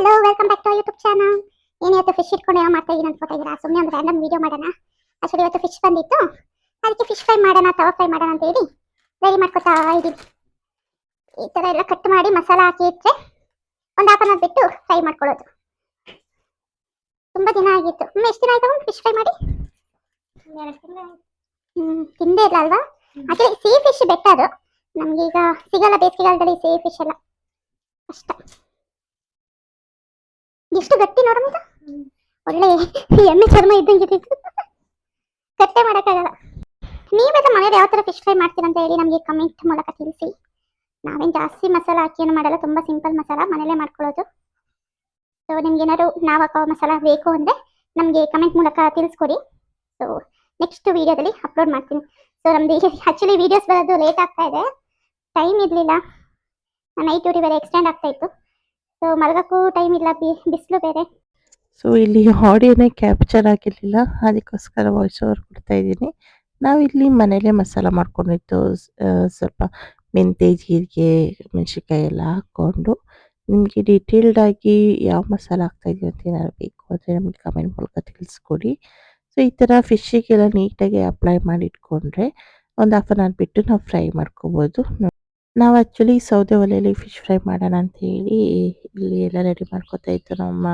Hello welcome back to YouTube channel ಏನು ಇವತ್ತು fish ಇಟ್ಕೊಂಡು ಏನೋ ಮಾಡ್ತಾ ಇದ್ದೀನಿ ಅನ್ಕೋತಾ ಇದ್ದೀರಾ ಸುಮ್ಮನೆ ಒಂದು ರ್ಯಾಂಡಮ್ ವಿಡಿಯೋ ಮಾಡೋಣ. ಆಕ್ಚುಲಿ ಇವತ್ತು ಫಿಶ್ ಬಂದಿತ್ತು. ಅದಕ್ಕೆ ಫಿಶ್ ಫ್ರೈ ಮಾಡೋಣ ತವಾ ಫ್ರೈ ಮಾಡೋಣ ಅಂತ ಹೇಳಿ ರೆಡಿ ಮಾಡ್ಕೊತಾ ಇದ್ದೀನಿ ಈ ಥರ ಎಲ್ಲ ಕಟ್ ಮಾಡಿ ಮಸಾಲ ಹಾಕಿ ಇಟ್ಟರೆ ಒಂದು ಹಾಫ್ ಅನ್ ಅವರ್ ಬಿಟ್ಟು ಫ್ರೈ ಮಾಡ್ಕೊಳ್ಳೋದು. ತುಂಬ ದಿನ ಆಗಿತ್ತು. ಎಷ್ಟು ದಿನ ಆಯ್ತು ಫಿಶ್ ಫ್ರೈ ಮಾಡಿ? ಹ್ಞೂ ತಿಂದೇ ಇಲ್ಲ ಅಲ್ವಾ? ಆಕ್ಚುಲಿ ಸಿಹಿ ಫಿಶ್ ಬೆಟ್ಟರು ನಮಗೀಗ ಸಿಗಲ್ಲ ಬೇಸಿಗೆಗಾಲದಲ್ಲಿ ಸಿಹಿ ಫಿಶ್ ಎಲ್ಲ. ಕಷ್ಟ ಎಷ್ಟು ಗಟ್ಟಿ ನೋಡಮ್ಮ ಒಳ್ಳೆ ಎಮ್ಮೆ ಚರ್ಮ ಇದ್ದಂಗೆ ಇದೆ. ಗಟ್ಟೆ ಮಾಡೋಕ್ಕಾಗಲ್ಲ. ನೀವೆಲ್ಲ ಮನೇಲಿ ಯಾವ ಥರ ಫಿಶ್ ಫ್ರೈ ಮಾಡ್ತೀರಾ ಅಂತ ಹೇಳಿ ನಮಗೆ ಕಮೆಂಟ್ ಮೂಲಕ ತಿಳಿಸಿ. ನಾವೇನು ಜಾಸ್ತಿ ಮಸಾಲ ಹಾಕಿ ಏನು ಮಾಡಲ್ಲ, ತುಂಬ ಸಿಂಪಲ್ ಮಸಾಲ ಮನೇಲೇ ಮಾಡ್ಕೊಳ್ಳೋದು. ಸೊ ನಿಮ್ಗೆ ಏನಾದ್ರು ನಾವು ಹಾಕೋ ಮಸಾಲ ಬೇಕು ಅಂದರೆ ನಮಗೆ ಕಮೆಂಟ್ ಮೂಲಕ ತಿಳಿಸ್ಕೊಡಿ. ಸೊ ನೆಕ್ಸ್ಟ್ ವೀಡಿಯೋದಲ್ಲಿ ಅಪ್ಲೋಡ್ ಮಾಡ್ತೀನಿ. ಸೊ ನಮ್ದು ಆ್ಯಕ್ಚುಲಿ ವೀಡಿಯೋಸ್ ಬರೋದು ಲೇಟ್ ಆಗ್ತಾ ಇದೆ. ಟೈಮ್ ಇರಲಿಲ್ಲ. ನೈಟ್ ಡ್ಯೂಟಿ ಬೇರೆ ಎಕ್ಸ್ಟೆಂಡ್ ಆಗ್ತಾ ಇತ್ತು. ಸೊ ಮಲಗಕ್ಕೂ ಟೈಮ್ ಇಲ್ಲ ಬಿ, ಬಿಸಿಲು ಬೇರೆ. ಸೊ ಇಲ್ಲಿ ಆಡಿಯೋನೇ ಕ್ಯಾಪ್ಚರ್ ಆಗಿರಲಿಲ್ಲ, ಅದಕ್ಕೋಸ್ಕರ ವಾಯ್ಸ್ ಓವರ್ ಕೊಡ್ತಾ ಇದ್ದೀನಿ. ನಾವಿಲ್ಲಿ ಮನೇಲೇ ಮಸಾಲ ಮಾಡ್ಕೊಂಡಿದ್ದು ಸ್ವಲ್ಪ ಮೆಂತೆ ಜೀರಿಗೆ, ಮೆಣಸಿನ್ಕಾಯಿ ಎಲ್ಲ ಹಾಕ್ಕೊಂಡು, ನಿಮಗೆ ಡೀಟೇಲ್ಡಾಗಿ ಯಾವ ಮಸಾಲ ಹಾಕ್ತಾ ಇದೀವಿ ಅಂತ ಏನಾದ್ರು ಬೇಕು ಅಂದರೆ ನಮಗೆ ಕಮೆಂಟ್ ಮೂಲಕ ತಿಳಿಸ್ಕೊಡಿ. ಸೊ ಈ ಥರ ಫಿಶ್ಶಿಗೆಲ್ಲ ನೀಟಾಗಿ ಅಪ್ಲೈ ಮಾಡಿ ಇಟ್ಕೊಂಡ್ರೆ ಒಂದು ಹಾಫ್ ಅನ್ ಅವರ್ ಬಿಟ್ಟು ನಾವು ಫ್ರೈ ಮಾಡ್ಕೋಬೋದು. ನಾವು ಆ್ಯಕ್ಚುಲಿ ಸೌದೆ ಒಲೆಯಲ್ಲಿ ಫಿಶ್ ಫ್ರೈ ಮಾಡೋಣ ಅಂತ ಹೇಳಿ ಇಲ್ಲಿ ಎಲ್ಲ ರೆಡಿ ಮಾಡ್ಕೊತಾ ಇತ್ತು ನಮ್ಮ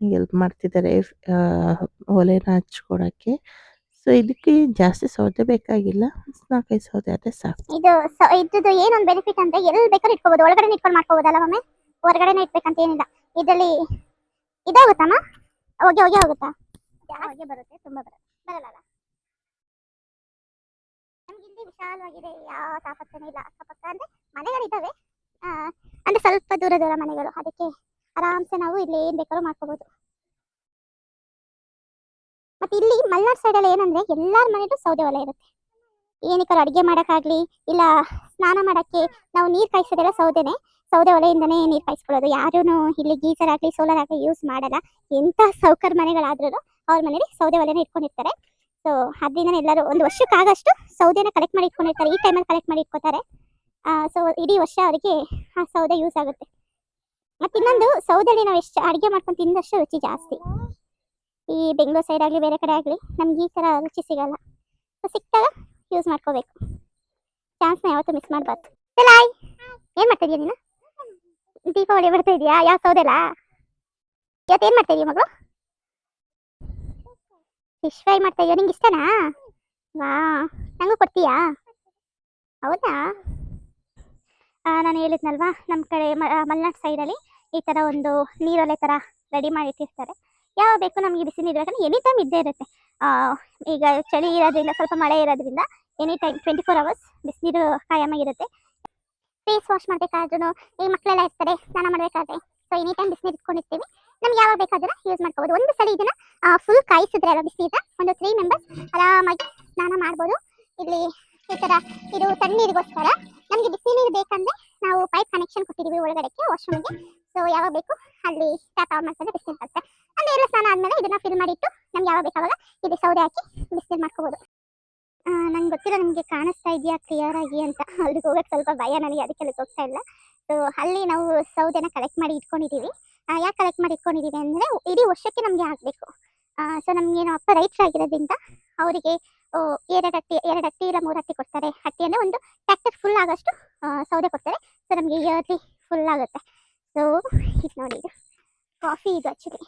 ಹೆಲ್ಪ್ ಮಾಡ್ತಿದ್ದಾರೆ ಆ, ಒಲೆನ ಹಚ್ಕೊಳಕ್ಕೆ. ಸೊ ಇದಕ್ಕೆ ಜಾಸ್ತಿ ಸೌದೆ ಬೇಕಾಗಿಲ್ಲ. ನಾಲ್ಕೈದು ಸೌದೆ ಆದ್ರೆ ಸಾಕು. ಇದು ಸ- ಇದ್ರದ್ದು ಏನೊಂದು ಬೆನಿಫಿಟ್ ಅಂತ ಎಲ್ಲಿ ಬೇಕಾದ್ರೂ ಇಟ್ಕೋಬಹುದು ಒಳಗಡೆ ಇಟ್ಕೊಂಡು ಮಾಡ್ಕೋಬಹುದಲ್ಲ ಒಮ್ಮೆ? ಹೊರಗಡೆನೆ ಇಟ್ಬೇಕಂತ ಏನಿಲ್ಲ. ಇದರಲ್ಲಿ ಇದಾಗುತ್ತಮ್ಮ? ಹೋಗಿ ಹೋಗಿ ಹೋಗುತ್ತಾ? ಹೊಗೆ ಬರುತ್ತೆ ತುಂಬಾ ಬರುತ್ತೆ. ಬರಲ್ಲ ವಿಶಾಲವಾಗಿದೆ. ಯಾವ ತಾಪತ್ರನೇ ಇಲ್ಲ. ಅಕ್ಕಪಕ್ಕ ಅಂದ್ರೆ ಮನೆಗಳಿದ್ದಾವೆ ಅಂದ್ರೆ ಸ್ವಲ್ಪ ದೂರ ದೂರ ಮನೆಗಳು. ಅದಕ್ಕೆ ಆರಾಮ್ಸೆ ನಾವು ಇಲ್ಲಿ ಏನ್ ಬೇಕಾದ್ರು ಮಾಡ್ಕೋಬಹುದು ಮತ್ತೆ ಇಲ್ಲಿ ಮಲ್ನಾಡ್ ಸೈಡ್ ಅಲ್ಲಿ ಏನಂದ್ರೆ ಎಲ್ಲಾರ ಮನೆಯಲ್ಲೂ ಸೌದೆ ಒಲೆ ಇರುತ್ತೆ. ಏನಕ್ಕಾದ್ರು ಅಡಿಗೆ ಮಾಡೋಕ್ಕಾಗ್ಲಿ, ಇಲ್ಲ ಸ್ನಾನ ಮಾಡೋಕ್ಕೆ ನಾವು ನೀರು ಕಾಯಿಸೋದೆಲ್ಲ ಸೌದೆನೆ. ಸೌದೆ ಒಲೆಯಿಂದನೇ ನೀರು ಕಾಯಿಸ್ಕೊಳ್ಳೋದು. ಯಾರೂ ಇಲ್ಲಿ ಗೀಸರ್ ಆಗಲಿ, ಸೋಲಾರ್ ಆಗಲಿ ಯೂಸ್ ಮಾಡಲ್ಲ. ಎಂತ ಸೌಕರ್ ಮನೆಗಳಾದ್ರೂ ಅವ್ರ ಮನೇಲಿ ಸೌದೆ ಒಲೆನ ಇಟ್ಕೊಂಡಿರ್ತಾರೆ. ಸೊ ಅದರಿಂದ ಎಲ್ಲರೂ ಒಂದು ವರ್ಷಕ್ಕಾಗಷ್ಟು ಸೌದೆನ ಕಲೆಕ್ಟ್ ಮಾಡಿ ಇಟ್ಕೊಂಡಿರ್ತಾರೆ. ಈ ಟೈಮಲ್ಲಿ ಕಲೆಕ್ಟ್ ಮಾಡಿ ಇಟ್ಕೋತಾರೆ. ಸೊ ಇಡೀ ವರ್ಷ ಅವರಿಗೆ ಆ ಸೌದೆ ಯೂಸ್ ಆಗುತ್ತೆ. ಮತ್ತು ಇನ್ನೊಂದು ಸೌದೆಯಲ್ಲಿ ನಾವು ಎಷ್ಟು ಅಡುಗೆ ಮಾಡ್ಕೊಂಡು ತಿಂದಷ್ಟು ರುಚಿ ಜಾಸ್ತಿ. ಈ ಬೆಂಗಳೂರು ಸೈಡ್ ಆಗಲಿ, ಬೇರೆ ಕಡೆ ಆಗಲಿ, ನಮ್ಗೆ ಈ ಥರ ರುಚಿ ಸಿಗಲ್ಲ. ಸೊ ಸಿಕ್ತಾಗ ಯೂಸ್ ಮಾಡ್ಕೋಬೇಕು. ಚಾನ್ಸ್ನ ಯಾವತ್ತೂ ಮಿಸ್ ಮಾಡಬಾರ್ದು. ಲಾಯ್, ಏನು ಮಾಡ್ತಾ ನೀನು? ದೀಪಾವಳಿ ಬರ್ತಾ ಇದೆಯಾ? ಯಾವ ಸೌದೆಲ್ಲ ಇವತ್ತು ಏನು ಮಾಡ್ತಾ ಇದೀಯ ಮಗಳು? ಫಿಶ್ ಫ್ರೈ ಮಾಡ್ತಾ ನಿಂಗೆ ಇಷ್ಟನಾ? ವಾ, ನಂಗೂ ಕೊಡ್ತೀಯಾ? ಹೌದಾ? ನಾನು ಹೇಳಿದ್ನಲ್ವಾ ನಮ್ಮ ಕಡೆ ಮಲೆನಾಡು ಸೈಡಲ್ಲಿ ಈ ಥರ ಒಂದು ನೀರೊಲೆ ಥರ ರೆಡಿ ಮಾಡಿ ಇಟ್ಟಿರ್ತಾರೆ ಯಾವ ಬೇಕು ನಮಗೆ ಬಿಸಿ ನೀರು ಬೇಕಂದ್ರೆ ಎನಿ ಟೈಮ್ ಇದ್ದೇ ಇರುತ್ತೆ. ಈಗ ಚಳಿ ಇರೋದ್ರಿಂದ, ಸ್ವಲ್ಪ ಮಳೆ ಇರೋದ್ರಿಂದ any time twenty four hours ಬಿಸಿನೀರು ಕಾಯಮಾಗಿರುತ್ತೆ. ಫೇಸ್ ವಾಶ್ ಮಾಡಬೇಕಾದ್ರೂ ಈ ಮಕ್ಕಳೆಲ್ಲ ಇರ್ತಾರೆ, ಸ್ನಾನ ಮಾಡಬೇಕಾದ್ರೆ. ಸೊ ಎನಿ ಟೈಮ್ ಬಿಸಿನೀರು ಇಟ್ಕೊಂಡಿರ್ತೀವಿ. ನಮ್ಗೆ ಯಾವಾಗ ಬೇಕಾದ್ರೆ ಯೂಸ್ ಮಾಡ್ಕೋಬಹುದು ಒಂದು ಸಲ ಇದನ್ನ ಫುಲ್ ಕಾಯಿಸಿದ್ರೆ ಅಲ್ಲ ಬಿಸಿನೀರ ಒಂದು ತ್ರೀ ಮೆಂಬರ್ಸ್ ಆರಾಮಾಗಿ ಸ್ನಾನ ಮಾಡ್ಬೋದು. ಇಲ್ಲಿ ಈ ತರ ಇದು ತಣ್ಣೀರಿಗೋಸ್ಕರ ನಮಗೆ ಬಿಸಿ ನೀರು ಬೇಕಂದ್ರೆ ನಾವು ಪೈಪ್ ಕನೆಕ್ಷನ್ ಕೊಟ್ಟಿದೀವಿ ಒಳಗಡೆಗೆ ವಾಶ್ರೂಮ್ಗೆ ಸೊ ಯಾವಾಗ ಬೇಕು ಅಲ್ಲಿ ಟ್ಯಾಪ್ ಆನ್ ಮಾಡ್ಕೊಂಡ್ರೆ ಬಿಸಿನೀರು ಬರುತ್ತೆ ಅಂದ್ರೆ ಎಲ್ಲ ಸ್ನಾನ ಆದ್ಮೇಲೆ ಇದನ್ನ ಫಿಲ್ ಮಾಡಿಟ್ಟು ನಮ್ಗೆ ಯಾವಾಗ ಬೇಕಾವಾಗ ಇಲ್ಲಿ ಸೌದೆ ಹಾಕಿ ಬಿಸಿನೀರು ಮಾಡ್ಕೋಬಹುದು ನಂಗೆ ಗೊತ್ತಿಲ್ಲ, ನಿಮಗೆ ಕಾಣಿಸ್ತಾ ಇದೆಯಾ ಕ್ಲಿಯರ್ ಆಗಿ ಅಂತ. ಅಲ್ಲಿಗೆ ಹೋಗಕ್ಕೆ ಸ್ವಲ್ಪ ಭಯ ನನಗೆ ಅದಕ್ಕೆ ಅಲ್ಲಿಗೆ ಹೋಗ್ತಾ ಇಲ್ಲ. ಸೊ ಅಲ್ಲಿ ನಾವು ಸೌದೆನ ಕಲೆಕ್ಟ್ ಮಾಡಿ ಇಟ್ಕೊಂಡಿದ್ದೀವಿ ಯಾಕೆ ಕಲೆಕ್ಟ್ ಮಾಡಿ ಇಟ್ಕೊಂಡಿದ್ದೀವಿ ಅಂದರೆ ಇಡೀ ವರ್ಷಕ್ಕೆ ನಮಗೆ ಆಗಬೇಕು. ಸೊ ನಮಗೇನು ಅಪ್ಪ ರೈತರು ಆಗಿರೋದ್ರಿಂದ ಅವರಿಗೆ ಎರಡು ಹತ್ತಿ ಎರಡು ಹತ್ತಿ ಇಲ್ಲ ಮೂರು ಹತ್ತಿ ಕೊಡ್ತಾರೆ. ಅಟ್ಟಿ ಅಂದರೆ ಒಂದು ಟ್ಯಾಕ್ಟರ್ ಫುಲ್ ಆಗೋಷ್ಟು ಸೌದೆ ಕೊಡ್ತಾರೆ. ಸೊ ನಮಗೆ ಇಯರ್ಲಿ ಫುಲ್ ಆಗುತ್ತೆ. ಸೊ ಇದು ನೋಡಿ ಇದು. ಕಾಫಿ ಇದು ಆ್ಯಕ್ಚುಲಿ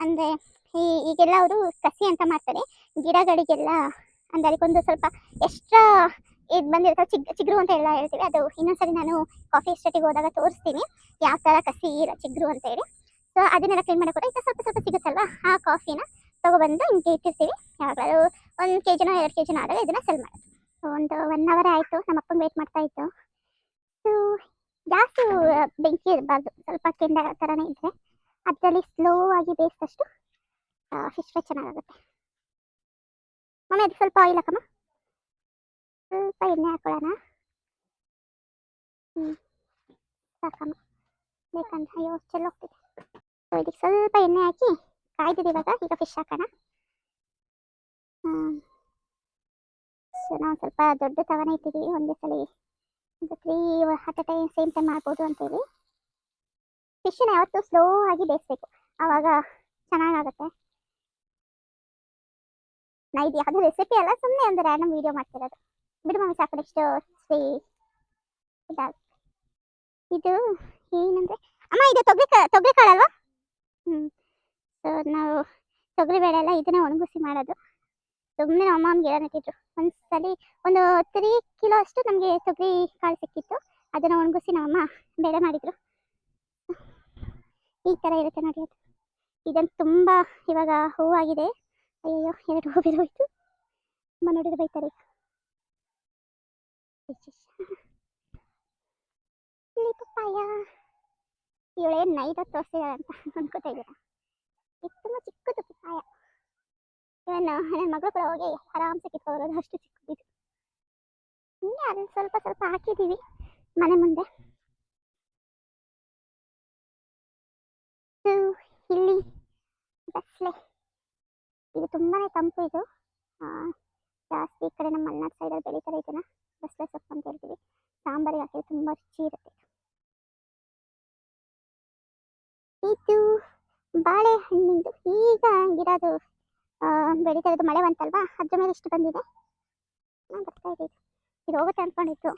ಅಂದರೆ ಈ, ಈಗೆಲ್ಲ ಅವರು ಕಸಿ ಅಂತ ಮಾಡ್ತಾರೆ. ಗಿಡಗಳಿಗೆಲ್ಲ, ಅಂದರೆ ಅದಕ್ಕೊಂದು ಸ್ವಲ್ಪ ಎಕ್ಸ್ಟ್ರಾ ಇದು ಬಂದಿರುತ್ತೆ ಚಿಗ್, ಚಿಗ್ರು ಅಂತ ಎಲ್ಲ ಹೇಳ್ತೀವಿ. ಅದು ಇನ್ನೊಂದ್ಸರಿ ನಾನು ಕಾಫಿ ಎಸ್ಟೇಟಿಗೆ ಹೋದಾಗ ತೋರಿಸ್ತೀನಿ. ಯಾವ ಥರ ಕಸಿ ಚಿಗ್ರು ಅಂತ ಹೇಳಿ. ಸೊ ಅದನ್ನೆಲ್ಲ ಕ್ಲೀನ್ ಮಾಡೋಕೆ ಈಗ ಸ್ವಲ್ಪ ಸ್ವಲ್ಪ ಸಿಗುತ್ತಲ್ವಾ? ಆ ಕಾಫಿನ ತೊಗೊಬಂದು ಹಿಂಗೆ ಇಟ್ಟಿರ್ತೀವಿ. ಯಾವಾಗಲೂ ಒಂದು ಕೆ ಜಿನೋ ಎರಡು ಕೆ ಜಿನೋ ಆದರೆ ಇದನ್ನು ಸೆಲ್ ಮಾಡೋದು. ಸೊ ಒಂದು ಒನ್ ಅವರ್ ಆಯಿತು. ನಮ್ಮ ಅಪ್ಪನ ವೇಟ್ ಮಾಡ್ತಾ ಇತ್ತು. ಸೊ ಜಾಸ್ತಿ ಬೆಂಕಿ ಇರಬಾರ್ದು. ಸ್ವಲ್ಪ ಕೆಂಡ ಥರನೇ ಇದ್ದರೆ ಅದರಲ್ಲಿ ಸ್ಲೋ ಆಗಿ ಬೇಯಿಸಿದಷ್ಟು ಫಿಶ್ ಫ್ರೈ ಚೆನ್ನಾಗಾಗುತ್ತೆ. ಮಮ್ಮಿ ಅದು ಸ್ವಲ್ಪ ಆಯಿಲ್ ಹಾಕಮ್ಮ. ಸ್ವಲ್ಪ ಎಣ್ಣೆ ಹಾಕೊಳ್ಳೋಣ ಹ್ಞೂ ಸಾಕಮ್ಮ ಬೇಕಂತ ಅಯ್ಯೋ ಚೆಲ್ಲೋಗ್ತಿದೆ ಸೊ ಇದಕ್ಕೆ ಸ್ವಲ್ಪ ಎಣ್ಣೆ ಹಾಕಿ ಕಾಯ್ದಿದೆ ಇವಾಗ. ಈಗ ಫಿಶ್ ಹಾಕೋಣ. ಹ್ಞೂ ಸೊ ನಾವು ಸ್ವಲ್ಪ ದೊಡ್ಡ ತವನ ಇಟ್ಟಿದ್ದೀವಿ ಒಂದೇ ಸಲ ಒಂದು ತ್ರೀ ಹತ್ತು ಟೈಮ್ ಸೇಮ್ ಟೈಮ್ ಮಾಡ್ಬೋದು ಅಂತೇಳಿ ಫಿಶ್ನ ಯಾವತ್ತೂ ಸ್ಲೋ ಆಗಿ ಬೇಯಿಸ್ಬೇಕು. ಆವಾಗ ಚೆನ್ನಾಗಾಗುತ್ತೆ. ನಾ ಇದು ಯಾವುದೋ ರೆಸಿಪಿ ಅಲ್ಲ ಸುಮ್ಮನೆ ಒಂದು ರ್ಯಾಂಡಮ್ ವಿಡಿಯೋ ಮಾಡ್ತಿರೋದು. ಬಿಡು ಮಮ್ಮಿ ಸಾಕು ಇದು ಏನಂದ್ರೆ ಅಮ್ಮ, ಇದು ತೊಗರಿ ತೊಗರಿ ಕಾಳಲ್ವಾ ಹ್ಞೂ ಸೊ ನಾವು ತೊಗರಿ ಬೇಳೆ ಎಲ್ಲ ಇದನ್ನ ಒಣಗಿಸಿ ಮಾಡೋದು. ಸುಮ್ಮನೆ ನಮ್ಮ ಅಮ್ಮ ಒಂದು ಗಿಡ ನೆಟ್ಟಿದ್ರು ಒಂದ್ಸಲಿ ಒಂದು ತ್ರೀ ಕಿಲೋ ಅಷ್ಟು ನಮಗೆ ತೊಗರಿ ಕಾಳು ಸಿಕ್ಕಿತ್ತು. ಅದನ್ನ ಒಣಗಿಸಿ ನಮ್ಮಮ್ಮ ಬೇಳೆ ಮಾಡಿದ್ರು. ಈ ಥರ ಇರುತ್ತೆ ನೋಡಿ ಅದು. ಇದನ್ನು ತುಂಬ ಇವಾಗ ಹೂವಾಗಿದೆ. ಅಯ್ಯೋ ಎರಡು ಹೂ ಬಿರೋಯ್ತು ಅಮ್ಮ ನೋಡಿದ್ರೆ ಬೈತಾರೆ. ಇಲ್ಲಿ ಪಪ್ಪಾಯ ಇವಳೇನು ನೈಟ್ ತೋರಿಸಿದಾಳೆ ಅಂತ ಅನ್ಕೋತಾ ಇದ್ದೀರಾ? ಇದು ತುಂಬ ಚಿಕ್ಕದು ಪಪ್ಪಾಯ ಇವನು ನನ್ನ ಮಗಳು ಕೂಡ ಹೋಗಿ ಆರಾಮ್ಸೆ ಕಿತ್ಕೊಬರೋದು ಅಷ್ಟು ಚಿಕ್ಕದಿದು ಹಿಂಗೆ ಅದನ್ನ ಸ್ವಲ್ಪ ಸ್ವಲ್ಪ ಹಾಕಿದ್ದೀವಿ ಮನೆ ಮುಂದೆ. ಇಲ್ಲಿ, ಬಸ್ಲೆ. ಇದು ತುಂಬಾ ತಂಪು ಇದು. ಜಾಸ್ತಿ ಈ ಕಡೆ ನಮ್ಮ ಮಲೆನಾಡು ಸೈಡಲ್ಲಿ ಬೆಳೀತಾರೆ ಇದನ್ನ. ಬಸ್ಲೆ ಸೊಪ್ಪು ಅಂತ ಹೇಳ್ತೀವಿ. ಸಾಂಬಾರಿಗೆ ಹಾಕಿದ್ರೆ ತುಂಬ ರುಚಿ ಇರುತ್ತೆ ಇದು. ಬಾಳೆಹಣ್ಣಿಂದು. ಈಗ ಗಿಡದು ಬೆಳೀತಾ ಇರೋದು ಮಳೆ ಬಂತಲ್ವಾ? ಅದ್ರ ಮೇಲೆ ಇಷ್ಟು ಬಂದಿದೆ? ಚೆನ್ನಾಗಿ ಬರ್ತಾ ಇದೆ ಇದು. ಹೋಗುತ್ತೆ ಅಂದ್ಕೊಂಡಿತ್ತು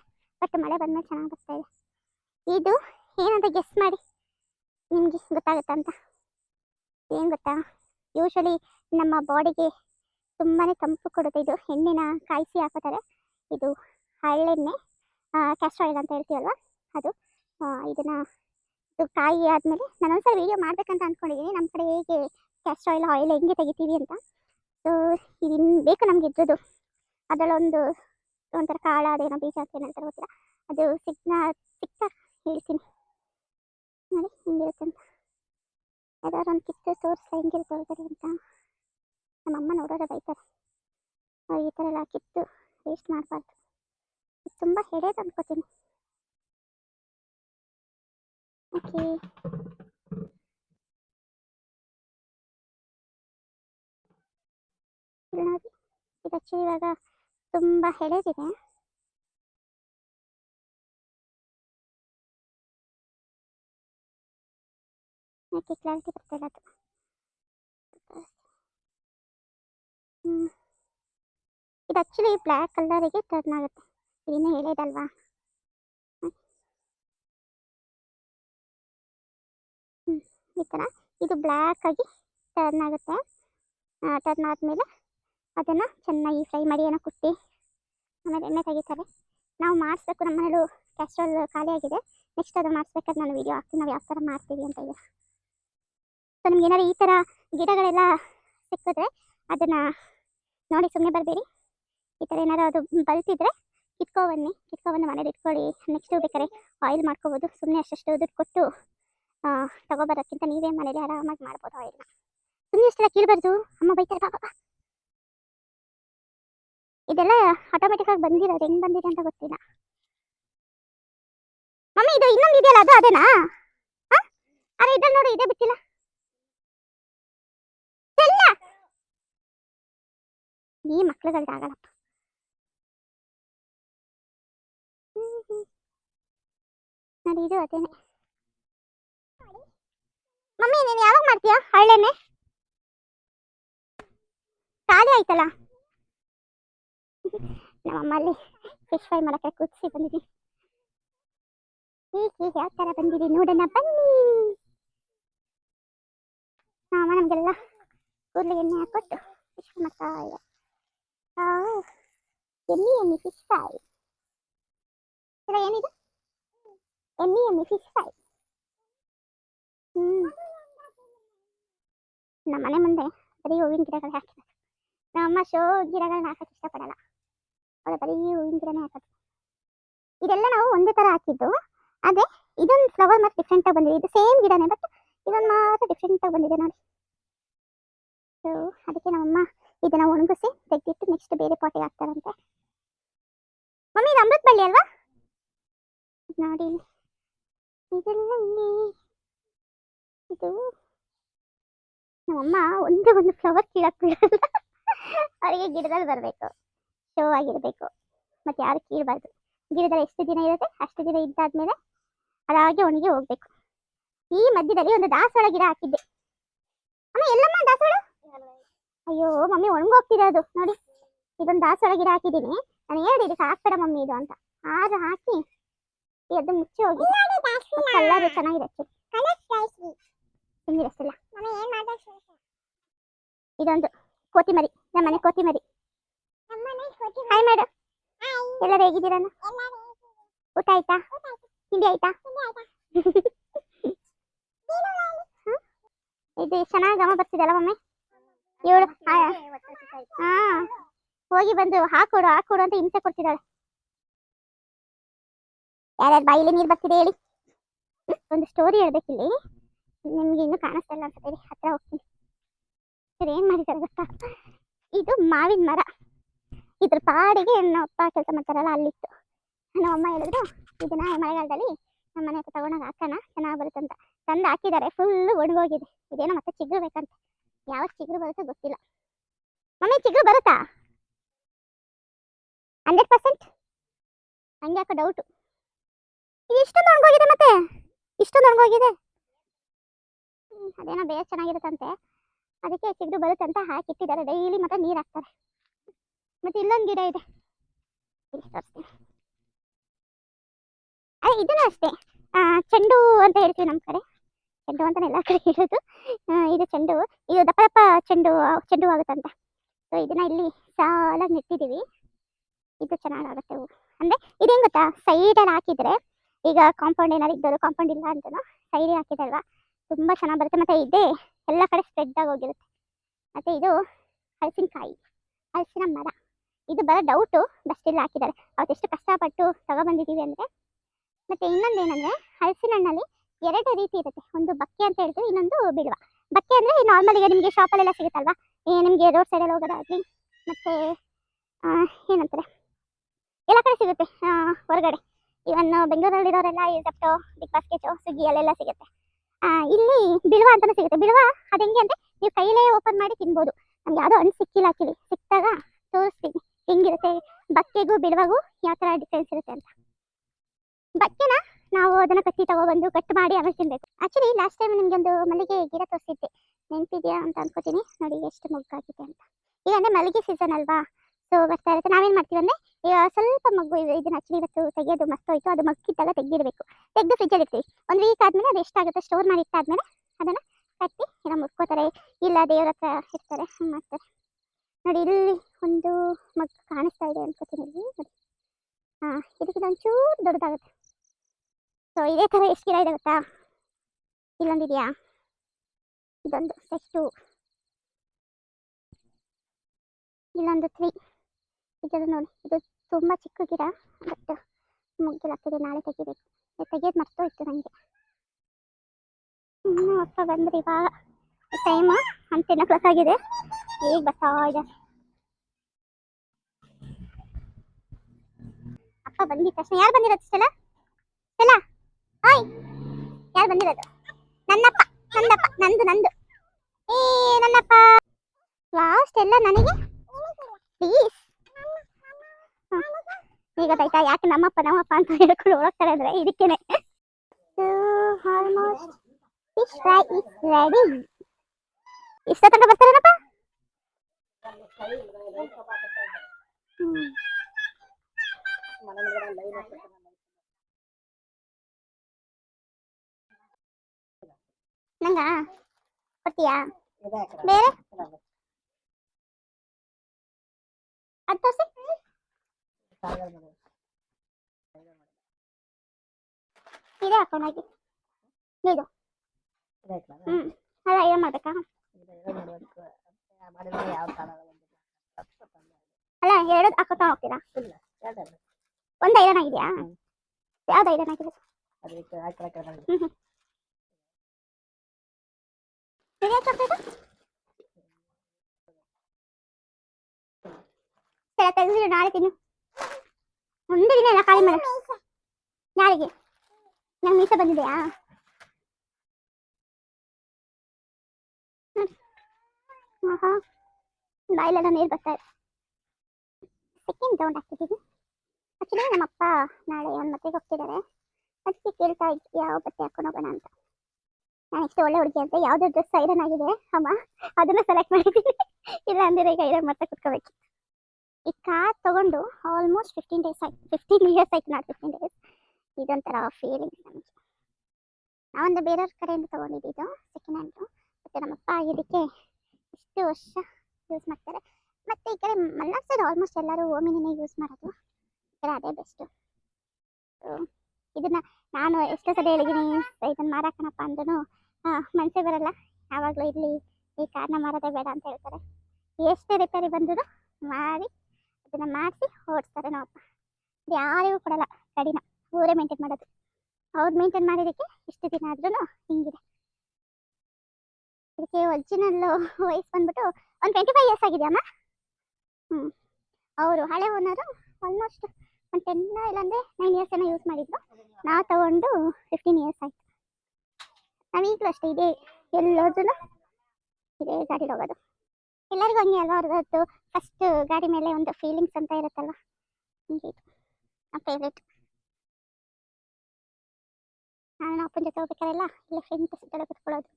ಬಟ್ ಮಳೆ ಬಂದ್ಮೇಲೆ ಚೆನ್ನಾಗಿ ಬರ್ತಾ ಇದೆ. ಇದು ಏನಂತ ಗೆಸ್ ಮಾಡಿ. ನಿಮಗೆ ಗೊತ್ತಾಗುತ್ತಾ ಅಂತ? ಏನು ಗೊತ್ತಾ? ಯೂಶ್ವಲಿ ನಮ್ಮ ಬಾಡಿಗೆ ತುಂಬಾ ತಂಪು ಕೊಡುತ್ತೆ. ಇದು ಎಣ್ಣೆನ ಕಾಯಿಸಿ ಹಾಕೋತಾರೆ. ಇದು ಹಳ್ಳೆಣ್ಣೆ ಕ್ಯಾಸ್ಟ್ರ್ ಆಯಿಲ್ ಅಂತ ಹೇಳ್ತೀವಲ್ವ? ಅದು ಇದನ್ನ ಇದು ಕಾಯಿ ಆದಮೇಲೆ ನಾನು ಒಂದ್ಸಲ ವೀಡಿಯೋ ಮಾಡ್ಬೇಕಂತ ಅಂದ್ಕೊಂಡಿದ್ದೀನಿ ನಮ್ಮ ಕಡೆ ಹೇಗೆ ಕ್ಯಾಸ್ಟ್ರ್ ಆಯಿಲ್ ಆಯಿಲ್ ಹೆಂಗೆ ತೆಗಿತೀವಿ ಅಂತ. ಸೊ ಇದು ಬೇಕು ನಮ್ಗೆ ಇದ್ದದ್ದು ಅದರಲ್ಲೊಂದು, ಒಂಥರ ಕಾಳ, ಅದೇನೋ ಬೀಜ ಅಂತ ಏನಂತಾರೆ ಗೊತ್ತಿಲ್ಲ. ಅದು ಸಿಗ್ನ ಸಿಕ್ತಾ ಹೇಳ್ತೀನಿ. ನೋಡಿ, ಹಿಂಗಿರುತ್ತೆ ಅಂತ. ಯಾವ್ದಾದ್ರು ಒಂದು ಕಿತ್ತು ತೋರಿಸ್ತಾ ಹೆಂಗಿರುತ್ತೆ ಅಂತ. ನಮ್ಮ ನೋಡೋರೆ ಬೈತಾರೆ. ಈ ಥರ ಎಲ್ಲ ಕಿತ್ತು ವೇಸ್ಟ್ ಮಾಡಬಾರ್ದು. ತುಂಬ ಹೆಡೇದು ಅನ್ಕೊತೀನಿ. ಓಕೆ ಇಲ್ಲ ನೋಡಿ, ಇದು ಆ್ಯಕ್ಚುಲಿ ಇವಾಗ ತುಂಬ ಹೆಳೆದಿದೆ ಯಾಕೆ ಕ್ಲಾರಿಟಿ ಬರ್ತಿಲ್ಲ ಅದು. ಹ್ಮ್. ಇದು ಆ್ಯಕ್ಚುಲಿ ಬ್ಲ್ಯಾಕ್ ಕಲರಿಗೆ ಟರ್ನ್ ಆಗುತ್ತೆ. ಇನ್ನೂ ಹೇಳಿದಲ್ವಾ? ಈ ಥರ ಇದು ಬ್ಲ್ಯಾಕ್ ಆಗಿ ಟರ್ನ್ ಆಗುತ್ತೆ. ಟರ್ನ್ ಆದಮೇಲೆ ಅದನ್ನು ಚೆನ್ನಾಗಿ ಫ್ರೈ ಮಾಡಿ, ಏನೋ ಕುಟ್ಟಿ, ಆಮೇಲೆ ಎಣ್ಣೆ ತೆಗಿತಾರೆ. ನಾವು ಮಾಡಿಸ್ಬೇಕು ನಮ್ಮ ಮನೇಲೂ ಕ್ಯಾಸ್ಟ್ರೋಲ್ ಆಗಿದೆ. ನೆಕ್ಸ್ಟ್ ಅದು ಮಾಡಿಸ್ಬೇಕಾದ್ರೆ ನಾನು ವೀಡಿಯೋ ಹಾಕ್ತೀನಿ. ನಾವು ಯಾವ ಥರ ಮಾಡ್ತೀವಿ ಅಂತ ಇದೆ. ಸೊ ನಿಮ್ಗೆ ಏನಾದ್ರು ಈ ಥರ ಗಿಡಗಳೆಲ್ಲ ಸಿಕ್ಕಿದ್ರೆ ಅದನ್ನು ನೋಡಿ ಸುಮ್ಮನೆ ಬರಬೇಡಿ. ಈ ಥರ ಏನಾದ್ರು ಅದು ಬಲ್ತಿದ್ರೆ ಕಿತ್ಕೊಬನ್ನಿ ಕಿತ್ಕೊಬಂದು ಮನೇಲಿ ಇಟ್ಕೊಳ್ಳಿ. ನೆಕ್ಸ್ಟ್ ಬೇಕಾದ್ರೆ ಆಯಿಲ್ ಮಾಡ್ಕೋಬೋದು. ಸುಮ್ಮನೆ ಅಷ್ಟಷ್ಟು ದುಡ್ಡು ಕೊಟ್ಟು ತಗೊಬರೋಕ್ಕಿಂತ ನೀವೇ ಮನೇಲಿ ಆರಾಮಾಗಿ ಮಾಡ್ಬೋದು ಆಯಿಲ್ನ ಸುಮ್ಮನೆ ಅಷ್ಟೆಲ್ಲ ಕೀಳ್ಬಾರ್ದು. ಅಮ್ಮ ಬೈತಾರೆ ಪಾಪ ಇದೆಲ್ಲ ಆಟೋಮೆಟಿಕ್ ಆಗಿ ಬಂದಿರೋದು. ಹೆಂಗ್ ಬಂದಿದೆ ಅಂತ ಗೊತ್ತಿಲ್ಲ. ಮಮ್ಮಿ, ಇದು ಇನ್ನೊಂದು ಇದೆಯಲ್ಲ? ಅದು ಅದೇನಾ? ಅರೆ, ಇದ್ರಲ್ಲಿ ನೋಡಿ, ಇದೇ ಬಿಟ್ಟಿಲ್ಲ ಎಲ್ಲ ಈ ಮಕ್ಳುಗಳ್ದು ಆಗಲ್ಲಪ್ಪ. ನೋಡಿ ಇದು ಅದೇನೆ. ಮಮ್ಮಿ, ನೀನು ಯಾವಾಗ ಮಾಡ್ತೀಯಾ ಹಳ್ಳೆನೆ? ಖಾಲಿ ಆಯ್ತಲ್ಲ? ನಮ್ಮಮ್ಮ ಅಲ್ಲಿ ಫಿಶ್ ಫ್ರೈ ಮಾಡಕ್ಕೆ ಕುದಿಸಿ ಬಂದಿದ್ದೀನಿ. ಹೀಗೆ ಯಾವ ಥರ ಬಂದಿದೆ ನೋಡೋಣ ಬನ್ನಿ. ನಮ್ಮ ನಮಗೆಲ್ಲ ಕೂದಲಿಗೆ ಎಣ್ಣೆ ಹಾಕ್ಕೊಟ್ಟು ಫಿಶ್ ಮಾಡ್ತಾ ಎಮ್ಮಿ ಎಮ್ಮಿ ಫಿಶ್ ಫ್ರೈ ಏನಿದು? ಎಮ್ಮಿ ಎಮ್ಮಿ ಫಿಶ್ ಫ್ರೈ ಹ್ಞೂ ನಮ್ಮ ಮನೆ ಮುಂದೆ ಬರೀ ಹೂವಿನ ಗಿಡಗಳು ಹಾಕಿದ್ದಾರೆ ನಮ್ಮ ಶೋ ಗಿಡಗಳನ್ನ ಹಾಕಕ್ಕೆ ಇಷ್ಟಪಡಲ್ಲ. ಅವ್ರು ಬರೀ ಹೂವಿನ ಗಿಡನೇ ಹಾಕೋದು. ಇದೆಲ್ಲ ನಾವು ಒಂದೇ ತರ ಹಾಕಿದ್ದು. ಅದೇ ಇದೊಂದು ಫ್ಲವರ್ ಮತ್ತೆ ಡಿಫ್ರೆಂಟ್ ಆಗಿ ಬಂದಿದೆ. ಇದು ಸೇಮ್ ಗಿಡನೇ ಬಟ್ ಇದೊಂದು ಮಾತ್ರ ಡಿಫ್ರೆಂಟ್ ಆಗಿ ಬಂದಿದೆ ನೋಡಿ. ಸೊ ಅದಕ್ಕೆ ನಮ್ಮಮ್ಮ ಇದನ್ನ ಒಣಗಿಸಿ ತೆಗೆದಿಟ್ಟು ನೆಕ್ಸ್ಟ್ ಬೇರೆ ಪಾಟಿಗೆ ಹಾಕ್ತಾರಂತೆ. ಮಮ್ಮಿ, ಇದು ಅಮೃತ ಬಳ್ಳಿ ಅಲ್ವಾ? ನೋಡಿ. ಇದೆಲ್ಲ ಇದು ನಮ್ಮಮ್ಮ ಒಂದೇ ಒಂದು ಫ್ಲವರ್ ಕೀಳಕ್ ಬಿಡಲ್ಲ. ಅವರಿಗೆ ಗಿಡದಲ್ಲಿ ಬರಬೇಕು. ಶೋ ಆಗಿರಬೇಕು. ಮತ್ತೆ ಯಾರು ಕೀಳಬಾರ್ದು. ಗಿಡದಲ್ಲಿ ಎಷ್ಟು ದಿನ ಇರುತ್ತೆ? ಅಷ್ಟು ದಿನ ಇದ್ದಾದ್ಮೇಲೆ ಅದಾಗೆ ಒಣಗಿ ಹೋಗ್ಬೇಕು. ಈ ಮಧ್ಯದಲ್ಲಿ ಒಂದು ದಾಸವಾಳ ಗಿಡ ಹಾಕಿದ್ದೆ. ಅಮ್ಮ, ಎಲ್ಲಮ್ಮ, ದಾಸವಾಳ? ಅಯ್ಯೋ ಮಮ್ಮಿ ಒಣಗೋಗ್ತಿದೆ ಅದು. ನೋಡಿ ಇದೊಂದು ದಾಸವಾಳ ಗಿಡ ಹಾಕಿದ್ದೀನಿ. ನಾನು ಹೇಳಿ ಇದಕ್ಕೆ ಹಾಕ್ಬೇಡ ಮಮ್ಮಿ ಇದು ಅಂತ. ಆಗ ಹಾಕಿ ಅದು ಮುಚ್ಚಿ ಹೋಗಿ. ಕಲರ್ ಚೆನ್ನಾಗಿದೆ ಅಷ್ಟಲ್ಲ. ಇದೊಂದು ಕೋತಿಮರಿ. ನಮ್ಮ ಮನೆ ಕೋತಿಮರಿ. ಹಾಯ್ ಮಾಡು ಎಲ್ಲರೂ ಹೇಗಿದ್ದೀರಣ್ಣ? ಊಟ ಆಯ್ತಾ? ತಿಂಡಿ ಆಯ್ತಾ? ಇದು ಚೆನ್ನಾಗಿ ಗಮ ಬರ್ತಿದಲ್ಲ ಮಮ್ಮಿ? ಇವಳು ಹಾ. ಹೋಗಿ ಬಂದು ಹಾಕೊಡು ಹಾಕೊಡು ಅಂತ ಹಿಂಸೆ ಕೊಡ್ತಿದ್ದಾಳೆ ಯಾರ್ಯಾರ ಬಾಯಿಲಿ ನೀರ್ ಬರ್ತಿದೆ ಹೇಳಿ. ಒಂದು ಸ್ಟೋರಿ ಹೇಳ್ಬೇಕಿಲ್ಲಿ ನಿಮ್ಗೆ ಇನ್ನೂ ಕಾಣಿಸ್ತಾ ಇಲ್ಲ ಅಂತ ಹೇಳಿ ಹತ್ರ ಹೋಗ್ತೀನಿ. ಸರಿ ಏನ್ ಮಾಡಿದ್ದಾರೆ ಗೊತ್ತಾ? ಇದು ಮಾವಿನ ಮರ. ಇದ್ರ ಪಾಡಿಗೆ ನಮ್ಮಪ್ಪ ಕೆಲಸ ಮಾಡ್ತಾರಲ್ಲ ಅಲ್ಲಿತ್ತು. ನಮ್ಮ ಅಮ್ಮ ಹೇಳಿದ್ರು ಇದನ್ನ ಮಳೆಗಾಲದಲ್ಲಿ ನಮ್ಮ ಮನೆ ಹತ್ರ ತಗೊಂಡೋಗಿ ಹಾಕೋಣ ಚೆನ್ನಾಗಿ ಬರುತ್ತೆ ಅಂತ. ತಂದು ಹಾಕಿದ್ದಾರೆ ಫುಲ್ ಒಣಗೋಗಿದೆ. ಇದೇನೋ ಮತ್ತೆ ಚಿಗುರು ಬೇಕಂತ. ಯಾವಾಗ ಚಿಗುರು ಬರುತ್ತೆ ಗೊತ್ತಿಲ್ಲ. ಮಮ್ಮಿ, ಚಿಗುರು ಬರುತ್ತಾ? ಹಂಡ್ರೆಡ್ ಪರ್ಸೆಂಟ್ ಹಂಗೆ ಯಾಕೋ ಡೌಟು ಇದು ಇಷ್ಟೊಂದು ಮತ್ತೆ? ಇಷ್ಟೊಂದು ಒಣಗೋಗಿದೆ ಅದೇನೋ ಬೇರೆ ಚೆನ್ನಾಗಿರುತ್ತಂತೆ. ಅದಕ್ಕೆ ಚಿಗುರು ಬರುತ್ತೆ ಅಂತ ಹಾಕಿಟ್ಟಿದ್ದಾರೆ. ಡೈಲಿ ಮತ್ತೆ ನೀರು ಹಾಕ್ತಾರೆ. ಮತ್ತೆ ಇಲ್ಲೊಂದು ಗಿಡ ಇದೆ. ಅದೇ ಇದನ್ನು ಅಷ್ಟೇ. ಚೆಂಡು ಅಂತ ಹೇಳ್ತೀವಿ ನಮ್ಮ ಕಡೆ. ಚೆಂಡು ಅಂತಾನೆ ಎಲ್ಲ ಕಡೆ ಹೇಳೋದು. ಇದು ಚೆಂಡು ಇದು ದಪ್ಪ ದಪ್ಪ ಚೆಂಡು ಚೆಂಡು ಆಗುತ್ತಂತ. ಸೊ ಇದನ್ನ ಇಲ್ಲಿ ಸಾಲಾಗಿ ನೆಟ್ಟಿದ್ದೀವಿ ಇದು ಚೆನ್ನಾಗಾಗುತ್ತೆ ಹೂವು ಅಂದರೆ ಇದೇನು ಗೊತ್ತಾ? ಸೈಡಲ್ಲಿ ಹಾಕಿದ್ರೆ ಈಗ ಕಾಂಪೌಂಡ್ ಏನಾದ್ರು ಇದ್ದವರು ಕಾಂಪೌಂಡ್ ಇಲ್ಲ ಅಂತನೋ ಸೈಡಿಗೆ ಹಾಕಿದಲ್ವಾ? ತುಂಬಾ ಚೆನ್ನಾಗಿ ಬರುತ್ತೆ. ಮತ್ತೆ ಇದೇ ಎಲ್ಲ ಕಡೆ ಸ್ಪ್ರೆಡ್ ಆಗಿ ಹೋಗಿರುತ್ತೆ. ಮತ್ತೆ ಇದು ಹಲಸಿನಕಾಯಿ, ಹಲಸಿನ ಮರ. ಇದು ಬರೋ ಡೌಟು ಬಸ್ಟಿಲ್ಲಿ ಹಾಕಿದ್ದಾರೆ. ಅವತ್ತೆಷ್ಟು ಕಷ್ಟಪಟ್ಟು ತಗೊಬಂದಿದ್ದೀವಿ ಅಂದರೆ. ಮತ್ತೆ ಇನ್ನೊಂದು ಏನಂದ್ರೆ ಹಲಸಿನ ಹಣ್ಣಲ್ಲಿ ಎರಡು ರೀತಿ ಇರುತ್ತೆ. ಒಂದು ಬಕ್ಕೆ ಅಂತ ಹೇಳ್ತೀವಿ ಇನ್ನೊಂದು ಬಿಡುವ. ಬಕ್ಕೆ ಅಂದ್ರೆ ನಾರ್ಮಲ್ ಈಗ ನಿಮಗೆ ಶಾಪಲ್ಲೆಲ್ಲ ಸಿಗುತ್ತಲ್ವಾ? ನಿಮಗೆ ರೋಡ್ ಸೈಡಲ್ಲಿ ಹೋಗೋದಾಗಲಿ, ಮತ್ತು ಏನಂತಾರೆ? ಎಲ್ಲ ಕಡೆ ಸಿಗುತ್ತೆ ಹೊರಗಡೆ. ಇವನ್ ಬೆಂಗಳೂರಲ್ಲಿರೋರೆಲ್ಲ ಈ ಜೆಪ್ಟೋ ಬಿಗ್ ಬಾಸ್ಕೆಟು ಸ್ವಿಗ್ಗಿ ಅಲ್ಲೆಲ್ಲ ಸಿಗುತ್ತೆ. ಇಲ್ಲಿ ಬಿಳುವ ಅಂತಲೂ ಸಿಗುತ್ತೆ. ಬಿಳುವ ಅದು ಹೆಂಗೆ ಅಂದರೆ, ನೀವು ಕೈಲೇ ಓಪನ್ ಮಾಡಿ ತಿನ್ಬೋದು. ನಮ್ಗೆ ಯಾವುದೋ ಹಣ್ಣು ಸಿಕ್ಕಿಲ್ಲ ಆಕ್ಚುಲಿ. ಸಿಕ್ಕಿದಾಗ ತೋರಿಸ್ತೀನಿ. ಹೆಂಗಿರುತ್ತೆ, ಬಕ್ಕೆಗೂ, ಬಿಡುವಾಗೂ, ಯಾವ ಥರ ಡಿಫ್ರೆನ್ಸ್ ಇರುತ್ತೆ ಅಂತ. ಬಕ್ಕೆನ ನಾವು ಅದನ್ನ ಕಟ್ಟಿ ತಗೊಬಂದು ಕಟ್ ಮಾಡಿ ಆಮೇಲೆ ತಿನ್ಬೇಕು. ಆಕ್ಚುಲಿ ಲಾಸ್ಟ್ ಟೈಮ್ ನಿಮ್ಗೆ ಒಂದು ಮಲ್ಲಿಗೆ ಗಿಡ ತೋರಿಸಿದ್ದೆ. ನೆನಪಿದೆಯಾ ಅಂತ ಅನ್ಕೋತೀನಿ. ನೋಡಿ, ಎಷ್ಟು ಮೊಗ್ಗಾಗಿದೆ ಅಂತ. ಈಗ ಅಂದ್ರೆ ಮಲ್ಲಿಗೆ ಸೀಸನ್ ಅಲ್ವಾ? ಸೊ ಬರ್ತಾ ಇರುತ್ತೆ. ನಾವೇನ್ ಮಾಡ್ತೀವಿ ಅಂದ್ರೆ ಸ್ವಲ್ಪ ಮಗು ಇದೆ, ಇದನ್ನ ಆಕ್ಚುಲಿ ಇವತ್ತು ತೆಗೆಯೋದು ಮಸ್ತ್ ಹೋಯ್ತು ಅದು ಮಗ್ಗಿದ್ದಾಗ ತೆಗ್ದು ತೆಗೆದು ಫ್ರಿಜ್ಜಲ್ಲಿ ಇರ್ತೀವಿ ಒಂದು ವೀಕ್ ಆದ್ಮೇಲೆ ಅದು ಎಷ್ಟಾಗುತ್ತೆ ಸ್ಟೋರ್ ಮಾಡಿ ಇಟ್ಟಾದ್ಮೇಲೆ ಅದನ್ನ ಕಟ್ಟಿ ಏನೋ ಮುಟ್ಕೋತಾರೆ. ಇಲ್ಲ, ದೇವ್ರ ಹತ್ರ ಇರ್ತಾರೆ ಹಂಗೆ ಮಾಡ್ತಾರೆ. ನೋಡಿ, ಇಲ್ಲಿ ಒಂದು ಮಗ್ ಕಾಣಿಸ್ತಾ ಇದೆ ಅನ್ಕೋತೀನಿ ಇಲ್ಲಿ. ನೋಡಿ. ಹಾ ಇದಕ್ಕಿಂತ ಒಂಚೂರು ದೊಡ್ಡದಾಗುತ್ತೆ. ಸೊ ಇದೇ ಥರ ಎಷ್ಟು ಗಿಡ ಇದೆ ಗೊತ್ತಾ? ಇಲ್ಲೊಂದಿದೆಯಾ? ಇದೊಂದು ಸೆಟ್ಟು. ಇಲ್ಲೊಂದು ತ್ರೀ ಇದು ನೋಡಿ, ಇದು ತುಂಬ ಚಿಕ್ಕ ಗಿಡ ಬಟ್ ಮುಗ್ಗಿಲಾಗ್ತದೆ ನಾಳೆ ತೆಗಿಬೇಕು. ತೆಗಿಯೋದು ಇತ್ತು ನನಗೆ ಅಪ್ಪ ಬಂದ್ರಿ ಇವಾಗ ಟೈಮು ಅಂತ ಟೆನ್ ಓ ಕ್ಲಾಕ್ ಆಗಿದೆ. ಈಗ ಬರ್ತಾ ಇದೆ? ಅಪ್ಪ ಬಂದಿದ ತಕ್ಷಣ, ಯಾರು ಬಂದಿರೋದು ಚಲ ಸ್ಟೆಲ್ಲ? ಹಾಯ್ ಯಾರು ಬಂದಿರೋದು? ನನ್ನಪ್ಪ, ನಂದಪ್ಪ, ನಂದು ನಂದು. ಏ, ನನ್ನಪ್ಪ. ಎಲ್ಲ ನನಗೆ? ಪ್ಲೀಸ್ ಈಗ ಗೊತ್ತಾಯ್ತಾ ಯಾಕೆ ನಮ್ಮಪ್ಪ ನಮ್ಮಪ್ಪ ಅಂತ ಹೇಳ್ಕೊಂಡು ಹೋಗ್ತಾರೆ ಅಂದ್ರೆ ಇದಕ್ಕೇನೆ. Almost fish fry is ready ಇಷ್ಟ ತನಕ ಬರ್ತಾರೇನಪ್ಪ? ನಂಗ? ಕೊಡ್ತೀಯಾ ಬೇರೆ? ಅದು ತೋರಿಸಿ. ಇದೆ ಹಾಕಿ ಇದು. ಹ್ಮ್. ಅದ ಏನ್ ಮಾಡ್ಬೇಕಾ? ಅಲ್ಲ ಎರಡು ಹಾಕೋತಾ ಹೋಗ್ತೀರಾ ಒಂದ್ ಐರನ್ ಆಗಿದೆಯಾ? ಯಾವ್ದು ಐರನ್ ಆಗಿದೆ ಹ್ಮ್ ಹ್ಮ್. ನಾಳೆ ತಿನ್ನು ಒಂದು ದಿನ ಎಲ್ಲ ಖಾಲಿ ಮಾಡ ನಂಗೆ ಮೀಸ ಬಂದಿದೆಯಾ. ಆಹಾ ಬಾಯಿಲೆಲ್ಲ ನೀರು ಬರ್ತಾ ಇದೆ ಸೆಕೆಂಡ್ ರೌಂಡ್ ಹಾಕ್ತಿದ್ದೀನಿ ಆಕ್ಚುಲಿ ನಮ್ಮಪ್ಪ ನಾಳೆ ಒಂದು ಮತ್ತೆಗೆ ಹೋಗ್ತಿದ್ದಾರೆ ಅದಕ್ಕೆ ಕೇಳ್ತಾ ಇದ್ದೀವಿ ಯಾವ ಬಟ್ಟೆ ಹಾಕೊಂಡು ಹೋಗೋಣ ಅಂತ ಎಷ್ಟು ಒಳ್ಳೆ ಹುಡುಗಿ ಅಂತ ಯಾವ್ದು ಡ್ರೆಸ್ ಐರನ್ ಆಗಿದೆ. ಅಮ್ಮ, ಅದನ್ನ ಸೆಲೆಕ್ಟ್ ಮಾಡಿದ್ದೀನಿ ಇಲ್ಲ ಅಂದ್ರೆ ಈಗ ಐರನ್ ಮಾಡ್ತಾ ಕುತ್ಕೋಬೇಕು. ಈ ಕಾರ್ ತಗೊಂಡು ಆಲ್ಮೋಸ್ಟ್ ಫಿಫ್ಟೀನ್ ಡೇಸ್ ಆಯ್ತು. ಫಿಫ್ಟೀನ್ ಇಯರ್ಸ್ ಆಯ್ತು ನಾಟ್ ಫಿಫ್ಟೀನ್ ಡೇಸ್ ಇದೊಂಥರ ಫೀಲಿಂಗ್ ನಮಗೆ. ನಾವೊಂದು ಬೇರೆಯವ್ರ ಕಡೆಯಿಂದ ತೊಗೊಂಡಿದ್ದು ಸೆಕೆಂಡ್ ಹ್ಯಾಂಡು ಮತ್ತು ನಮ್ಮಪ್ಪ ಇದಕ್ಕೆ ಇಷ್ಟು ವರ್ಷ ಯೂಸ್ ಮಾಡ್ತಾರೆ. ಮತ್ತು ಈ ಕಡೆ ಮಲ್ನಾಡ್ ಸೈಡ್ ಆಲ್ಮೋಸ್ಟ್ ಎಲ್ಲರೂ ಓಮಿನೇ ಯೂಸ್ ಮಾಡೋದು. ಈ ಅದೇ ಬೆಸ್ಟು ಇದನ್ನ ನಾನು ಎಷ್ಟೋ ಸಲ ಹೇಳಿದ್ದೀನಿ ಇದನ್ನ ಮಾರಾಕಣಪ್ಪ ಅಂದ್ರೂ ಮನಸ್ಸೇ ಬರಲ್ಲ. ಯಾವಾಗಲೂ ಇಲ್ಲಿ ಈ ಕಾರ್ನ ಮಾರೋದೇ ಬೇಡ ಅಂತ ಹೇಳ್ತಾರೆ. ಎಷ್ಟೇ ರಿಪೇರಿ ಬಂದರೂ ಮಾಡಿ ಅದನ್ನ ಮಾಡಿಸಿ ಓಡಿಸ್ತಾರೆ ಇದು ಯಾರಿಗೂ ಕೊಡಲ್ಲ. ಕಡಿಮೆ. ಊರೇ ಮೇಂಟೈನ್ ಮಾಡೋದು. ಅವ್ರು ಮೇಂಟೈನ್ ಮಾಡಿದ್ದಕ್ಕೆ ಇಷ್ಟು ದಿನ ಆದ್ರೂ ಹಿಂಗಿದೆ. ಇದಕ್ಕೆ ಒರಿಜಿನಲ್ ವಯಸ್ಸು ಬಂದ್ಬಿಟ್ಟು ಒಂದು ಟ್ವೆಂಟಿ ಫೈವ್ ಇಯರ್ಸ್ ಆಗಿದೆಯಮ್ಮ ಹ್ಞೂ ಅವರು ಹಳೆ ಓನರು ಆಲ್ಮೋಸ್ಟ್ ಒಂದು ಟೆನ್ ಇಲ್ಲಾಂದರೆ ನೈನ್ ಇಯರ್ಸ್ ಏನೋ ಯೂಸ್ ಮಾಡಿದ್ರು. ನಾ ತಗೊಂಡು ಫಿಫ್ಟೀನ್ ಇಯರ್ಸ್ ಆಯಿತು. ನಾವೀಗಲೂ ಅಷ್ಟೇ ಇದೇ ಎಲ್ಲೋದ್ರೂ ಇದೇ ಗಾಡೀಲಿ ಹೋಗೋದು. ಎಲ್ಲರಿಗೂ ಹಂಗೆ ಅಲ್ವಾ? ಅವ್ರದ್ದು ಫಸ್ಟ್ ಗಾಡಿ ಮೇಲೆ ಒಂದು ಫೀಲಿಂಗ್ಸ್ ಅಂತ ಇರುತ್ತಲ್ಲ ಹಿಂಗೆ ಇದು. ನಮ್ಮ ಫೇವ್ರೇಟ್ ನಾನು ಅಪ್ಪನ ಜೊತೆ ಹೋಗ್ಬೇಕಾರೆಲ್ಲ ಇಲ್ಲ ಫ್ರೆಂಡ್ ಸಿಟ್ಟಲ್ಲಿ ಕೂತ್ಕೊಳ್ಳೋದು.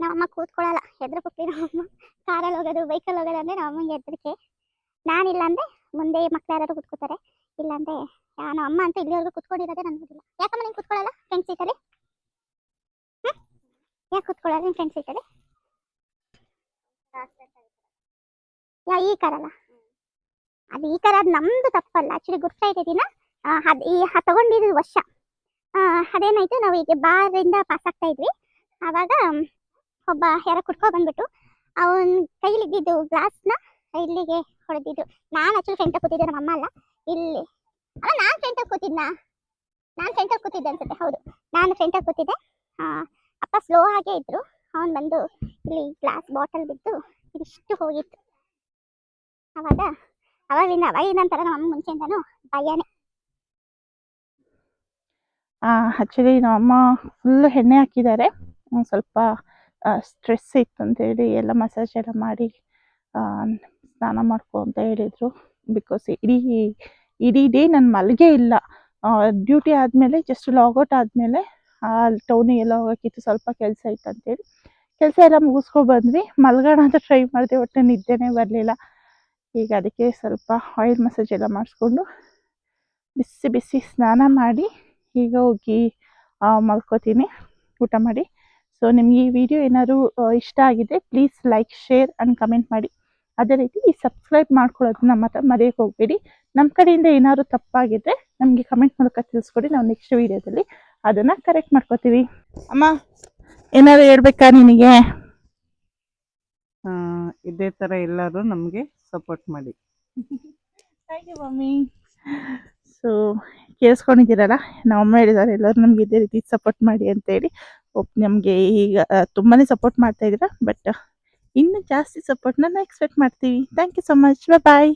ನಮ್ಮಮ್ಮ ಕೂತ್ಕೊಳ್ಳಲ್ಲ ಹೆದ್ರ ಪುಟ್ಟಿ ನಮ್ಮಮ್ಮ ಕಾರಲ್ಲಿ ಹೋಗೋದು ಬೈಕಲ್ಲಿ ಹೋಗೋದು ಅಂದರೆ ನಮ್ಮಮ್ಮಂಗೆ ಹೆದರಿಕೆ ನಾನಿಲ್ಲ ಅಂದರೆ ಮುಂದೆ ಮಕ್ಳು ಯಾರಾದ್ರು ಕೂತ್ಕೋತಾರೆ. ಇಲ್ಲಾಂದರೆ ನಮ್ಮ ಅಮ್ಮ ಅಂತ ಇಲ್ಲಿವರೆಗೂ ಕುತ್ಕೊಂಡಿರೋದೇ ನನಗೆ ಗೊತ್ತಿಲ್ಲ. ಯಾಕಮ್ಮ ನೀನು ಕೂತ್ಕೊಳ್ಳಲ್ಲ ಫ್ರೆಂಡ್ ಸೀಟಲ್ಲಿ ಯಾಕೆ ಕುತ್ಕೊಳ್ಳಲ್ಲ ಫ್ರೆಂಡ್ಸ್ ಈ ಕಡೆ? ಯಾ, ಈ ಕಾರಲ್ಲ ಅದು ಈ ಕಾರ ಅದು ನಮ್ದು ತಪ್ಪಲ್ಲ. ಆಕ್ಚುಲಿ ಗುಡ್ ಫ್ರೈಡೆ ದಿನ ಅದು ಈ ತಗೊಂಡಿದ್ದು ವರ್ಷ. ಅದೇನಾಯ್ತು ನಾವು ಈಗ ಬಾರಿಂದ ಪಾಸ್ ಆಗ್ತಾ ಇದ್ವಿ. ಆವಾಗ ಒಬ್ಬ ಯಾರ ಕುಟ್ಕೊ ಬಂದ್ಬಿಟ್ಟು, ಅವನ ಕೈಲಿದ್ದಿದ್ದು ಗ್ಲಾಸ್ನ ಇಲ್ಲಿಗೆ ಹೊಡೆದಿದ್ರು ನಾನು ಆಕ್ಚುಲಿ ಫ್ರೆಂಟ್ ಕೂತಿದ್ದೆ ನಮ್ಮ ಅಮ್ಮ ಅಲ್ಲ. ಇಲ್ಲಿ. ಅಲ್ಲ, ನಾನು ಫ್ರೆಂಟ್ ಕೂತಿದ್ನಾ? ನಾನು ಫ್ರೆಂಟ್ ಕೂತಿದ್ದೆ ಅನ್ಸುತ್ತೆ, ಹೌದು. ನಾನು ಫ್ರೆಂಟ್ ಕೂತಿದ್ದೆ. ಅಪ್ಪ ಸ್ಲೋ ಆಗೇ ಇದ್ರು. ಅವನ್ ಬಂದು ಇಲ್ಲಿ ಗ್ಲಾಸ್ ಬಾಟಲ್ ಬಿದ್ದು ಇದಿಷ್ಟು ಹೋಗಿತ್ತು. ಅವಾಗ ಅವಾಗಿಂದ ಅವಾಗಿನ ನಂತರ ನಮ್ಮ ಮುಂಚೆಯಿಂದನು ಭಯನೇ. ಆ್ಯಕ್ಚುಲಿ ನಮ್ಮಮ್ಮ ಫುಲ್ಲು ಎಣ್ಣೆ ಹಾಕಿದ್ದಾರೆ. ಸ್ವಲ್ಪ ಸ್ಟ್ರೆಸ್ ಇತ್ತು ಅಂತೇಳಿ ಎಲ್ಲ ಮಸಾಜ್ ಎಲ್ಲ ಮಾಡಿ ಸ್ನಾನ ಮಾಡ್ಕೊ ಅಂತ ಹೇಳಿದರು. ಬಿಕಾಸ್ ಇಡೀ ಇಡೀ ಡೇ ನಾನು ಮಲಗೇ ಇಲ್ಲ. ಡ್ಯೂಟಿ ಆದಮೇಲೆ ಜಸ್ಟ್ ಲಾಗೌಟ್ ಆದಮೇಲೆ ಟೌನಿಗೆ ಎಲ್ಲ ಹೋಗೋಕ್ಕಿತ್ತು ಸ್ವಲ್ಪ ಕೆಲಸ ಇತ್ತು ಅಂತೇಳಿ ಕೆಲಸ ಎಲ್ಲ ಮುಗಿಸ್ಕೊ ಬಂದ್ವಿ ಮಲ್ಗೋಣ ಅಂತ ಟ್ರೈ ಮಾಡಿದೆ ಒಟ್ಟು ನಿದ್ದೆನೇ ಬರಲಿಲ್ಲ. ಈಗ ಅದಕ್ಕೆ ಸ್ವಲ್ಪ ಆಯಿಲ್ ಮಸಾಜ್ ಎಲ್ಲ ಮಾಡಿಸ್ಕೊಂಡು ಬಿಸಿ ಬಿಸಿ ಸ್ನಾನ ಮಾಡಿ ಈಗ ಹೋಗಿ ಆ, ಮಲ್ಕೋತೀನಿ. ಊಟ ಮಾಡಿ. ಸೊ ನಿಮಗೆ ಈ ವಿಡಿಯೋ ಏನಾದರೂ ಇಷ್ಟ ಆಗಿದೆ please like share and comment ಮಾಡಿ. ಅದೇ ರೀತಿ ಈ ಸಬ್ಸ್ಕ್ರೈಬ್ ಮಾಡ್ಕೊಳ್ಳೋದನ್ನ ಮಾತ್ರ ಮರೆಯೋಕೆ ಹೋಗಬೇಡಿ. ನಮ್ಮ ಕಡೆಯಿಂದ ಏನಾದ್ರು ತಪ್ಪಾಗಿದ್ರೆ ನಮಗೆ ಕಮೆಂಟ್ ಮೂಲಕ ತಿಳಿಸ್ಕೊಡಿ. ನಾವು ನೆಕ್ಸ್ಟ್ ವಿಡಿಯೋದಲ್ಲಿ ಅದನ್ನು ಕರೆಕ್ಟ್ ಮಾಡ್ಕೋತೀವಿ. ಅಮ್ಮ ಏನಾದ್ರು ಹೇಳ್ಬೇಕಾ ನಿನಗೆ? ಇದೇ ಥರ ಎಲ್ಲರೂ ನಮಗೆ ಸಪೋರ್ಟ್ ಮಾಡಿ. Thank you mummy. ಸೊ ಕೇಳಿಸ್ಕೊಂಡಿದ್ದೀರಲ್ಲ ನಮ್ಮ ಅಮ್ಮ ಹೇಳಿದ್ದಾರೆ ಎಲ್ಲರೂ ನಮ್ಗೆ ಇದೇ ರೀತಿ ಸಪೋರ್ಟ್ ಮಾಡಿ ಅಂತೇಳಿ. ಒಪ್ ನಮಗೆ ಈಗ ತುಂಬಾ ಸಪೋರ್ಟ್ ಮಾಡ್ತಾ ಇದ್ದೀರಾ ಬಟ್ ಇನ್ನೂ ಜಾಸ್ತಿ ಸಪೋರ್ಟ್ನ ನಾವು ಎಕ್ಸ್ಪೆಕ್ಟ್ ಮಾಡ್ತೀವಿ. Thank you so much bye